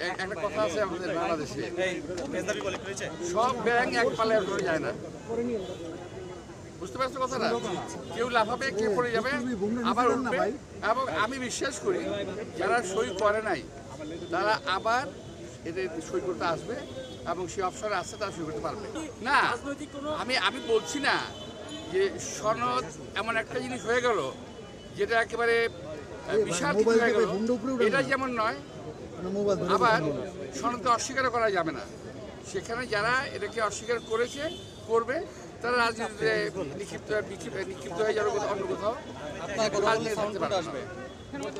এক- একটা কথা আছে আমাদের বাংলাদেশে। সব ব্যাং এক পালে করে যায় না। বুঝতে পারছ কথাটা? কেউ লাফাবে পড়ে যাবে আবার উঠবে। এবং আমি বিশ্বাস করি যারা সই করে নাই তারা আবার এদের সই করতে আসবে এবং সেই অপশনে আসছে তারা সই করতে পারবে। না আমি আমি বলছি না যে সনদ এমন একটা জিনিস হয়ে গেল যেটা একেবারে বিশাল হয়ে গেল। এটা যেমন নয় আবার সনদকে অস্বীকার করা যাবে না। সেখানে যারা এটাকে অস্বীকার করেছে করবে তারা রাজনীতিতে নিক্ষিপ্ত নিক্ষিপ্ত হয়ে যাবে অন্য কোথাও।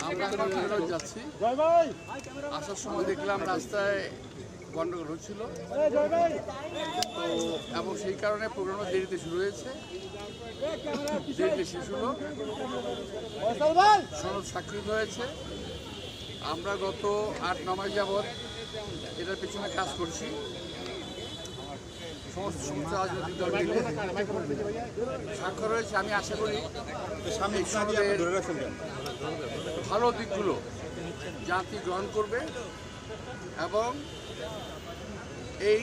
আমরা এখন যাচ্ছি। আসার সময় দেখলাম রাস্তায় গন্ডগোল হচ্ছিল। তো এবং সেই কারণে প্রোগ্রাম দেরিতে শুরু হয়েছে। দেরিতে শেষ হলো। সনদ স্বাক্ষরিত হয়েছে। আমরা গত আট ন মাস যাবৎ এটার পেছনে কাজ করছি। সমস্ত সমস্ত রাজনৈতিক দল মিলে স্বাক্ষর হয়েছে আমি আশা করি ভালো দিকগুলো জাতি গ্রহণ করবে এবং এই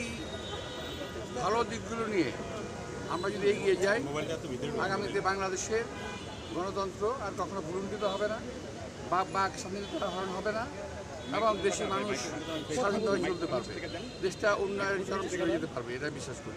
ভালো দিকগুলো নিয়ে আমরা যদি এগিয়ে যাই আগামীতে বাংলাদেশের গণতন্ত্র আর কখনো ভুলুণ্ঠিত হবে না। বা বাক স্বাধীনতা হরণ হবে না এবং দেশের মানুষ স্বাধীনভাবে চলতে পারবে। দেশটা উন্নয়নের চরম শিখরে যেতে পারবে এটা বিশ্বাস করি।